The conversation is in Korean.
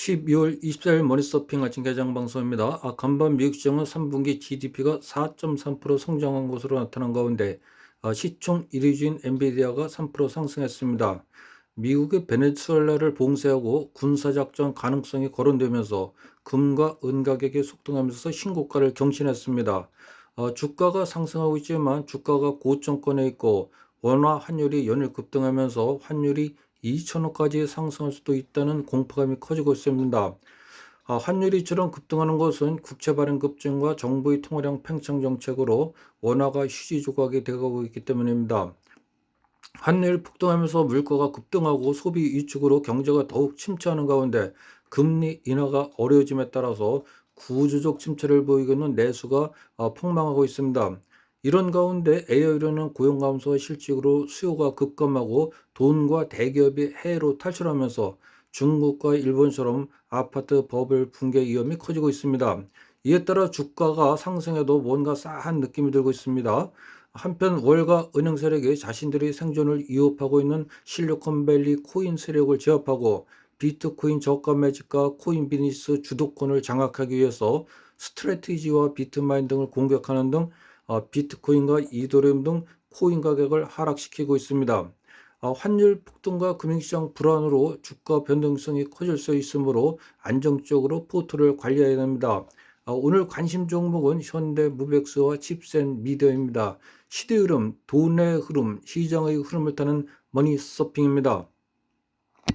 12월 24일 머니서핑 아침 개장 방송입니다. 아, 간밤 미국 시장은 3분기 GDP가 4.3% 성장한 것으로 나타난 가운데 아, 시총 1위주인 엔비디아가 3% 상승했습니다. 미국의 베네수엘라를 봉쇄하고 군사작전 가능성이 거론되면서 금과 은 가격이 속등하면서 신고가를 경신했습니다. 어, 주가가 상승하고 있지만 주가가 고점권에 있고 원화 환율이 연일 급등하면서 환율이 2천원까지 상승할 수도 있다는 공포감이 커지고 있습니다. 아, 환율이 이처럼 급등하는 것은 국채 발행 급증과 정부의 통화량 팽창 정책으로 원화가 휴지 조각이 되어가고 있기 때문입니다. 환율 폭등하면서 물가가 급등하고 소비 위축으로 경제가 더욱 침체하는 가운데 금리 인하가 어려워짐에 따라서 구조적 침체를 보이고 있는 내수가 어, 폭망하고 있습니다. 이런 가운데 AI로는 고용 감소와 실직으로 수요가 급감하고 돈과 대기업이 해외로 탈출하면서 중국과 일본처럼 아파트 버블 붕괴 위험이 커지고 있습니다. 이에 따라 주가가 상승해도 뭔가 싸한 느낌이 들고 있습니다. 한편 월가 은행 세력이 자신들의 생존을 위협하고 있는 실리콘밸리 코인 세력을 제압하고 비트코인 저가 매집과 코인 비즈니스 주도권을 장악하기 위해서 스트레티지와 비트마인 등을 공격하는 등 어, 비트코인과 이더리움 등 코인 가격을 하락시키고 있습니다. 어, 환율 폭등과 금융시장 불안으로 주가 변동성이 커질 수 있으므로 안정적으로 포트를 관리해야 됩니다. 어, 오늘 관심 종목은 현대 무백스와 칩센 미디어입니다. 시대 흐름, 돈의 흐름, 시장의 흐름을 타는 머니 서핑입니다.